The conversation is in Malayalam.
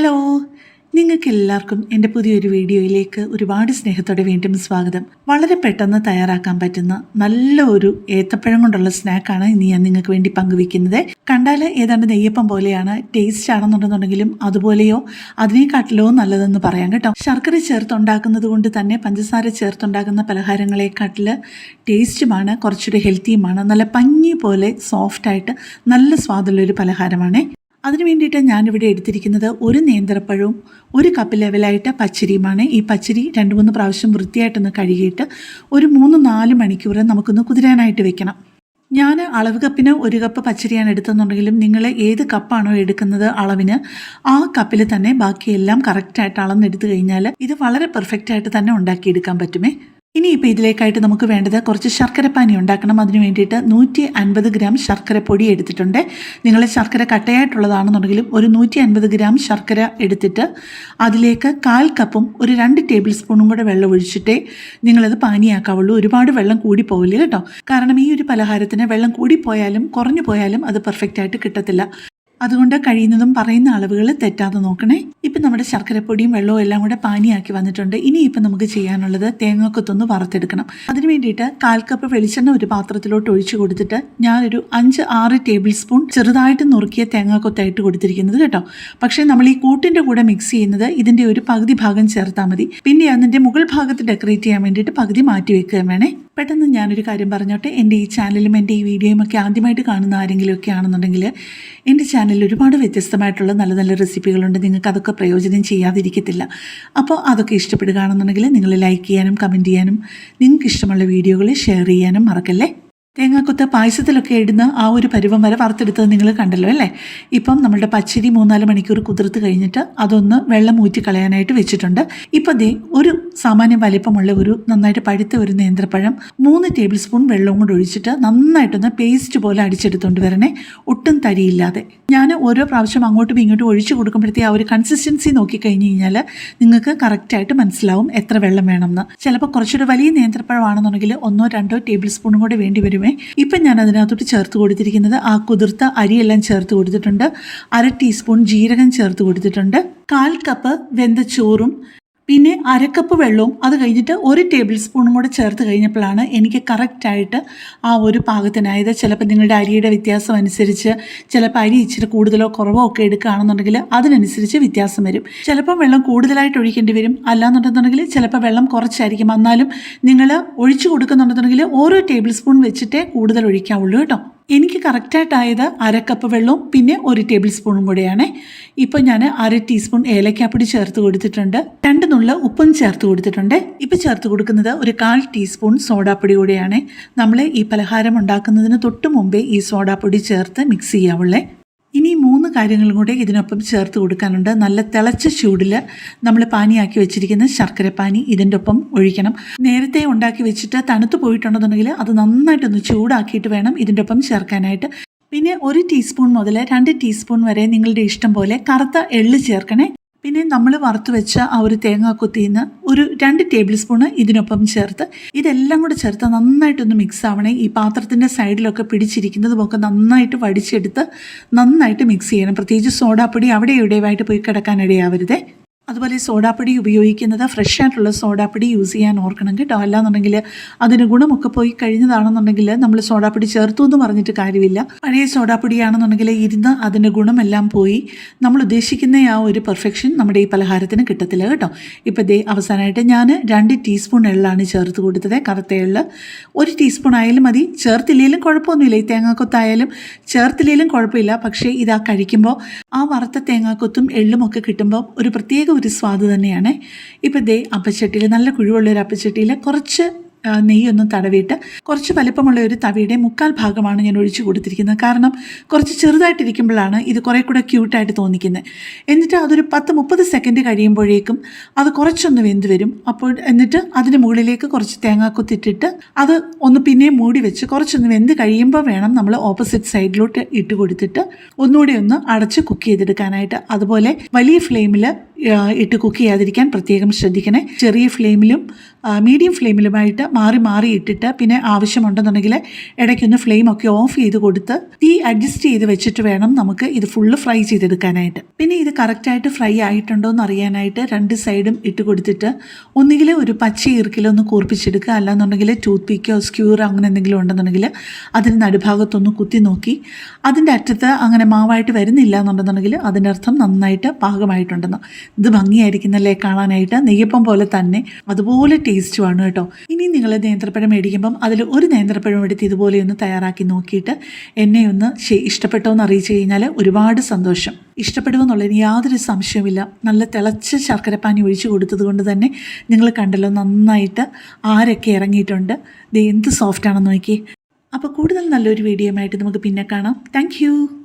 ഹലോ. നിങ്ങൾക്ക് എല്ലാവർക്കും എന്റെ പുതിയൊരു വീഡിയോയിലേക്ക് ഒരുപാട് സ്നേഹത്തോടെ വീണ്ടും സ്വാഗതം. വളരെ പെട്ടെന്ന് തയ്യാറാക്കാൻ പറ്റുന്ന നല്ല ഒരു ഏത്തപ്പഴം കൊണ്ടുള്ള സ്നാക്കാണ് ഇനി ഞാൻ നിങ്ങൾക്ക് വേണ്ടി പങ്കുവെക്കുന്നത് കണ്ടാൽ ഏതാണ്ട് നെയ്യപ്പം പോലെയാണ് ടേസ്റ്റ് ആണെന്നുണ്ടെന്നുണ്ടെങ്കിലും അതുപോലെയോ അതിനെക്കാട്ടിലോ നല്ലതെന്ന് പറയാം കേട്ടോ. ശർക്കര ചേർത്തുണ്ടാക്കുന്നത് കൊണ്ട് തന്നെ പഞ്ചസാര ചേർത്തുണ്ടാക്കുന്ന പലഹാരങ്ങളെക്കാട്ടിൽ ടേസ്റ്റുമാണ് കുറച്ചുകൂടി ഹെൽത്തിയുമാണ് നല്ല പഞ്ഞി പോലെ സോഫ്റ്റായിട്ട് നല്ല സ്വാദുള്ളൊരു പലഹാരമാണ്. അതിന് വേണ്ടിയിട്ട് ഞാനിവിടെ എടുത്തിരിക്കുന്നത് ഒരു നേന്ത്രപ്പഴവും ഒരു കപ്പ് ലെവലായിട്ട് പച്ചരിയുമാണ്. ഈ പച്ചരി രണ്ട് മൂന്ന് പ്രാവശ്യം വൃത്തിയായിട്ടൊന്ന് കഴുകിയിട്ട് ഒരു മൂന്ന് നാല് മണിക്കൂർ നമുക്കൊന്ന് കുതിരാനായിട്ട് വെക്കണം. ഞാൻ അളവ് കപ്പിന് ഒരു കപ്പ് പച്ചരിയാണ് എടുത്തെന്നുണ്ടെങ്കിലും നിങ്ങൾ ഏത് കപ്പാണോ എടുക്കുന്നത് അളവിന് ആ കപ്പിൽ തന്നെ ബാക്കിയെല്ലാം കറക്റ്റായിട്ട് അളന്നെടുത്തു കഴിഞ്ഞാൽ ഇത് വളരെ പെർഫെക്റ്റ് ആയിട്ട് തന്നെ ഉണ്ടാക്കിയെടുക്കാൻ പറ്റുമേ. ഇനിയിപ്പോൾ ഇതിലേക്കായിട്ട് നമുക്ക് വേണ്ടത് കുറച്ച് ശർക്കര പാനി ഉണ്ടാക്കണം. അതിന് വേണ്ടിയിട്ട് നൂറ്റി അൻപത് ഗ്രാം ശർക്കര പൊടി എടുത്തിട്ടുണ്ട്. നിങ്ങൾ ശർക്കര കട്ടയായിട്ടുള്ളതാണെന്നുണ്ടെങ്കിലും ഒരു നൂറ്റി അൻപത് ഗ്രാം ശർക്കര എടുത്തിട്ട് അതിലേക്ക് കാൽ കപ്പും ഒരു രണ്ട് ടേബിൾ സ്പൂണും കൂടെ വെള്ളം ഒഴിച്ചിട്ടേ നിങ്ങളത് പാനിയാക്കാവുള്ളൂ. ഒരുപാട് വെള്ളം കൂടി പോവില്ല കേട്ടോ. കാരണം ഈ ഒരു പലഹാരത്തിന് വെള്ളം കൂടി പോയാലും കുറഞ്ഞു പോയാലും അത് പെർഫെക്റ്റ് ആയിട്ട് കിട്ടത്തില്ല. അതുകൊണ്ട് കഴിയുന്നതും പറയുന്ന അളവുകൾ തെറ്റാതെ നോക്കണേ. ഇപ്പം നമ്മുടെ ശർക്കരപ്പൊടിയും വെള്ളവും എല്ലാം കൂടെ പാനിയാക്കി വന്നിട്ടുണ്ട്. ഇനി ഇപ്പം നമുക്ക് ചെയ്യാനുള്ളത് തേങ്ങക്കൊത്തൊന്ന് വറുത്തെടുക്കണം. അതിന് വേണ്ടിയിട്ട് കാൽ കപ്പ് വെളിച്ചെണ്ണ ഒരു പാത്രത്തിലോട്ട് ഒഴിച്ചു കൊടുത്തിട്ട് ഞാനൊരു അഞ്ച് ആറ് ടേബിൾ സ്പൂൺ ചെറുതായിട്ട് നുറുക്കിയ തേങ്ങാക്കൊത്തായിട്ട് കൊടുത്തിരിക്കുന്നത് കേട്ടോ. പക്ഷേ നമ്മൾ ഈ കൂട്ടിന്റെ കൂടെ മിക്സ് ചെയ്യുന്നത് ഇതിന്റെ ഒരു പകുതി ഭാഗം ചേർത്താൽ മതി. പിന്നെ അതിന്റെ മുകൾ ഭാഗത്ത് ഡെക്കറേറ്റ് ചെയ്യാൻ വേണ്ടിയിട്ട് പകുതി മാറ്റി വെക്കുകയും വേണേ. പെട്ടെന്ന് ഞാനൊരു കാര്യം പറഞ്ഞോട്ടെ. എന്റെ ഈ ചാനലും എന്റെ ഈ വീഡിയോയും ഒക്കെ ആദ്യമായിട്ട് കാണുന്ന ആരെങ്കിലും ഒക്കെ ആണെന്നുണ്ടെങ്കിൽ എന്റെ ചാനലിൽ ഒരുപാട് വ്യത്യസ്തമായിട്ടുള്ള നല്ല നല്ല റെസിപ്പികളുണ്ട്. നിങ്ങൾക്ക് അതൊക്കെ പ്രയോജനം ചെയ്യാതിരിക്കത്തില്ല. അപ്പോൾ അതൊക്കെ ഇഷ്ടപ്പെടുകയാണെന്നുണ്ടെങ്കിൽ നിങ്ങൾ ലൈക്ക് ചെയ്യാനും കമന്റ് ചെയ്യാനും നിങ്ങൾക്ക് ഇഷ്ടമുള്ള വീഡിയോകൾ ഷെയർ ചെയ്യാനും മറക്കല്ലേ? തേങ്ങാക്കൊത്ത് പായസത്തിലൊക്കെ ഇടുന്ന ആ ഒരു പരുവം വരെ വറുത്തെടുത്തത് നിങ്ങൾ കണ്ടല്ലോ അല്ലേ? ഇപ്പം നമ്മളുടെ പച്ചരി മൂന്നാൽ മണിക്കൂർ കുതിർത്ത് കഴിഞ്ഞിട്ട് അതൊന്ന് വെള്ളം ഊറ്റി കളയാനായിട്ട് വെച്ചിട്ടുണ്ട്. ഇപ്പം ദേ ഒരു സാമാന്യ വലിപ്പമുള്ള ഒരു നന്നായിട്ട് പഴുത്ത ഒരു നേന്ത്രപ്പഴം മൂന്ന് ടേബിൾ സ്പൂൺ വെള്ളവും കൂടെ ഒഴിച്ചിട്ട് നന്നായിട്ടൊന്ന് പേസ്റ്റ് പോലെ അടിച്ചെടുത്തുകൊണ്ട് വരണേ. ഒട്ടും തരിയില്ലാതെ. ഞാൻ ഓരോ പ്രാവശ്യം അങ്ങോട്ടും ഇങ്ങോട്ടും ഒഴിച്ചു കൊടുക്കുമ്പോഴത്തേ ആ ഒരു കൺസിസ്റ്റൻസി നോക്കിക്കഴിഞ്ഞ് കഴിഞ്ഞാൽ നിങ്ങൾക്ക് കറക്റ്റായിട്ട് മനസ്സിലാവും എത്ര വെള്ളം വേണമെന്ന്. ചിലപ്പോൾ കുറച്ചുകൂടെ വലിയ നേന്ത്രപ്പഴമാണെന്നുണ്ടെങ്കിൽ ഒന്നോ രണ്ടോ ടേബിൾ സ്പൂണും കൂടെ വേണ്ടി വരുമേ ഇപ്പം ഞാൻ അതിനകത്തോട്ട് ചേർത്ത് കൊടുത്തിരിക്കുന്നത് ആ കുതിർത്ത അരിയെല്ലാം ചേർത്ത് കൊടുത്തിട്ടുണ്ട്. അര ടീസ്പൂൺ ജീരകം ചേർത്ത് കൊടുത്തിട്ടുണ്ട്. കാൽ കപ്പ് വെന്ത ചോറും പിന്നെ അരക്കപ്പ് വെള്ളവും അത് കഴിഞ്ഞിട്ട് ഒരു ടേബിൾ സ്പൂണും കൂടെ ചേർത്ത് കഴിഞ്ഞപ്പോഴാണ് എനിക്ക് കറക്റ്റായിട്ട് ആ ഒരു പാകത്തിനായത് ചിലപ്പോൾ നിങ്ങളുടെ അരിയുടെ വ്യത്യാസം അനുസരിച്ച് ചിലപ്പോൾ അരി ഇച്ചിരി കൂടുതലോ കുറവോ ഒക്കെ എടുക്കുകയാണെന്നുണ്ടെങ്കിൽ അതിനനുസരിച്ച് വ്യത്യാസം വരും. ചിലപ്പോൾ വെള്ളം കൂടുതലായിട്ട് ഒഴിക്കേണ്ടി വരും. അല്ലാന്നുണ്ടെന്നുണ്ടെങ്കിൽ ചിലപ്പോൾ വെള്ളം കുറച്ചായിരിക്കും. എന്നാലും നിങ്ങൾ ഒഴിച്ചു കൊടുക്കുന്നുണ്ടെന്നുണ്ടെങ്കിൽ ഓരോ ടേബിൾ സ്പൂൺ വെച്ചിട്ടേ കൂടുതൽ ഒഴിക്കാവുള്ളൂ കേട്ടോ. എനിക്ക് കറക്റ്റായിട്ടായത് അര കപ്പ് വെള്ളവും പിന്നെ ഒരു ടേബിൾ സ്പൂണും കൂടെയാണ്. ഇപ്പോൾ ഞാൻ അര ടീസ്പൂൺ ഏലക്കാപ്പൊടി ചേർത്ത് കൊടുത്തിട്ടുണ്ട്. രണ്ട് നുള്ള ഉപ്പും ചേർത്ത് കൊടുത്തിട്ടുണ്ട്. ഇപ്പോൾ ചേർത്ത് കൊടുക്കുന്നത് ഒരു കാൽ ടീസ്പൂൺ സോഡാപ്പൊടി കൂടെയാണ്. നമ്മൾ ഈ പലഹാരം ഉണ്ടാക്കുന്നതിന് തൊട്ട് മുമ്പേ ഈ സോഡാപ്പൊടി ചേർത്ത് മിക്സ് ചെയ്യാവുള്ളേ. ഇനി മൂന്ന് കാര്യങ്ങളും കൂടെ ഇതിനൊപ്പം ചേർത്ത് കൊടുക്കാനുണ്ട്. നല്ല തിളച്ച ചൂടിൽ നമ്മൾ പാനിയാക്കി വെച്ചിരിക്കുന്ന ശർക്കരപ്പാനി ഇതിന്റെ ഒപ്പം ഒഴിക്കണം. നേരത്തെ ഉണ്ടാക്കി വെച്ചിട്ട് തണുത്ത് പോയിട്ടുണ്ടെന്നുണ്ടെങ്കിൽ അത് നന്നായിട്ടൊന്ന് ചൂടാക്കിയിട്ട് വേണം ഇതിന്റെ ഒപ്പം ചേർക്കാനായിട്ട്. പിന്നെ ഒരു ടീസ്പൂൺ മുതൽ രണ്ട് ടീസ്പൂൺ വരെ നിങ്ങളുടെ ഇഷ്ടം പോലെ കറുത്ത എള്ള് ചേർക്കണേ. പിന്നെ നമ്മൾ വറുത്ത് വെച്ച ആ ഒരു തേങ്ങാക്കൊത്തിന്ന് ഒരു രണ്ട് ടേബിൾ സ്പൂണ് ഇതിനൊപ്പം ചേർത്ത് ഇതെല്ലാം കൂടെ ചേർത്ത് നന്നായിട്ടൊന്ന് മിക്സ് ആവണേ. ഈ പാത്രത്തിന്റെ സൈഡിലൊക്കെ പിടിച്ചിരിക്കുന്നതുമൊക്കെ നന്നായിട്ട് വടിച്ചെടുത്ത് നന്നായിട്ട് മിക്സ് ചെയ്യണം. പ്രത്യേകിച്ച് സോഡാപ്പൊടി അവിടെ ഇവിടെയുമായിട്ട് പോയി കിടക്കാനിടയാവരുതേ അതുപോലെ സോഡാപ്പൊടി ഉപയോഗിക്കുന്നത് ഫ്രഷ് ആയിട്ടുള്ള സോഡാപ്പൊടി യൂസ് ചെയ്യാൻ ഓർക്കണം കേട്ടോ. അല്ലാന്നുണ്ടെങ്കിൽ അതിന് ഗുണമൊക്കെ പോയി കഴിഞ്ഞതാണെന്നുണ്ടെങ്കിൽ നമ്മൾ സോഡാപ്പൊടി ചേർത്തു എന്ന് പറഞ്ഞിട്ട് കാര്യമില്ല. പഴയ സോഡാപ്പൊടിയാണെന്നുണ്ടെങ്കിൽ ഇരുന്ന് അതിന്റെ ഗുണമെല്ലാം പോയി നമ്മൾ ഉദ്ദേശിക്കുന്ന ആ ഒരു പെർഫെക്ഷൻ നമ്മുടെ ഈ പലഹാരത്തിന് കിട്ടത്തില്ല കേട്ടോ. ഇപ്പോൾ ദേ അവസാനമായിട്ട് ഞാൻ രണ്ട് ടീസ്പൂൺ എള്ളാണ് ചേർത്ത് കൊടുത്തത്. കറുത്ത എള്ള് ഒരു ടീസ്പൂൺ ആയാലും മതി. ചേർത്തില്ലെങ്കിലും കുഴപ്പമൊന്നുമില്ല. ഈ തേങ്ങാക്കൊത്തായാലും ചേർത്തില്ലെങ്കിലും കുഴപ്പമില്ല. പക്ഷേ ഇതാ കഴിക്കുമ്പോൾ ആ വറുത്ത തേങ്ങാക്കൊത്തും എള്ളും ഒക്കെ കിട്ടുമ്പോൾ ഒരു പ്രത്യേക ഒരു സ്വാദ് തന്നെയാണ്. ഇപ്പം ദേ അപ്പച്ചട്ടിയിൽ നല്ല കുഴിവുള്ള ഒരു അപ്പച്ചട്ടിയിൽ കുറച്ച് നെയ്യൊന്നും തടവിയിട്ട് കുറച്ച് വലിപ്പമുള്ള ഒരു തവിയുടെ മുക്കാൽ ഭാഗമാണ് ഞാൻ ഒഴിച്ചു കൊടുത്തിരിക്കുന്നത്. കാരണം കുറച്ച് ചെറുതായിട്ടിരിക്കുമ്പോഴാണ് ഇത് കുറേ കൂടെ ക്യൂട്ടായിട്ട് തോന്നിക്കുന്നത്. എന്നിട്ട് അതൊരു പത്ത് മുപ്പത് സെക്കൻഡ് കഴിയുമ്പോഴേക്കും അത് കുറച്ചൊന്ന് വെന്ത് വരും. അപ്പോൾ എന്നിട്ട് അതിന് മുകളിലേക്ക് കുറച്ച് തേങ്ങാക്കൊത്തിട്ടിട്ട് അത് ഒന്ന് പിന്നെയും മൂടി വെച്ച് കുറച്ചൊന്ന് വെന്ത് കഴിയുമ്പോൾ വേണം നമ്മൾ ഓപ്പോസിറ്റ് സൈഡിലോട്ട് ഇട്ട് കൊടുത്തിട്ട് ഒന്നുകൂടി ഒന്ന് അടച്ച് കുക്ക് ചെയ്തെടുക്കാനായിട്ട്. അതുപോലെ വലിയ ഫ്ലെയിമിൽ ഇട്ട് കുക്ക് ചെയ്യാതിരിക്കാൻ പ്രത്യേകം ശ്രദ്ധിക്കണേ. ചെറിയ ഫ്ലെയിമിലും മീഡിയം ഫ്ലെയിമിലുമായിട്ട് മാറി മാറി ഇട്ടിട്ട് പിന്നെ ആവശ്യമുണ്ടെന്നുണ്ടെങ്കിൽ ഇടയ്ക്കൊന്ന് ഫ്ലെയിം ഒക്കെ ഓഫ് ചെയ്ത് കൊടുത്ത് തീ അഡ്ജസ്റ്റ് ചെയ്ത് വെച്ചിട്ട് വേണം നമുക്ക് ഇത് ഫുള്ള് ഫ്രൈ ചെയ്തെടുക്കാനായിട്ട്. പിന്നെ ഇത് കറക്റ്റായിട്ട് ഫ്രൈ ആയിട്ടുണ്ടോ എന്ന് അറിയാനായിട്ട് രണ്ട് സൈഡും ഇട്ട് കൊടുത്തിട്ട് ഒന്നുകിൽ ഒരു പച്ച ഈർക്കിലൊന്ന് കൂർപ്പിച്ചെടുക്കുക. അല്ലാന്നുണ്ടെങ്കിൽ ടൂത്ത് പിക്കോ സ്ക്യൂറോ അങ്ങനെ എന്തെങ്കിലും ഉണ്ടെന്നുണ്ടെങ്കിൽ അതിന് നടുഭാഗത്തൊന്ന് കുത്തി നോക്കി. അതിന്റെ അറ്റത്ത് അങ്ങനെ മാവായിട്ട് വരുന്നില്ല എന്നുണ്ടെന്നുണ്ടെങ്കിൽ അതിന്റെ അർത്ഥം നന്നായിട്ട് പാകമായിട്ടുണ്ടെന്ന്. ഇത് ഭംഗിയായിരിക്കുന്നല്ലേ കാണാനായിട്ട്? നെയ്യപ്പം പോലെ തന്നെ അതുപോലെ ടേസ്റ്റുമാണ് കേട്ടോ. ഇനി നിങ്ങൾ നേന്ത്രപ്പഴം മേടിക്കുമ്പം അതിൽ ഒരു നേന്ത്രപ്പഴം എടുത്ത് ഇതുപോലെ ഒന്ന് തയ്യാറാക്കി നോക്കിയിട്ട് എന്നെ ഒന്ന് ഇഷ്ടപ്പെട്ടോ എന്ന് അറിയിച്ചു കഴിഞ്ഞാൽ ഒരുപാട് സന്തോഷം. ഇഷ്ടപ്പെടുമെന്നുള്ളതിന് യാതൊരു സംശയവുമില്ല. നല്ല തിളച്ച ശർക്കരപ്പാനി ഒഴിച്ചു കൊടുത്തത് കൊണ്ട് തന്നെ നിങ്ങൾ കണ്ടല്ലോ നന്നായിട്ട് ആരൊക്കെ ഇറങ്ങിയിട്ടുണ്ട്. ഇത് എന്ത് സോഫ്റ്റാണെന്ന് നോക്കി അപ്പോൾ കൂടുതൽ നല്ലൊരു വീഡിയോ ആയിട്ട് നമുക്ക് പിന്നെ കാണാം. താങ്ക്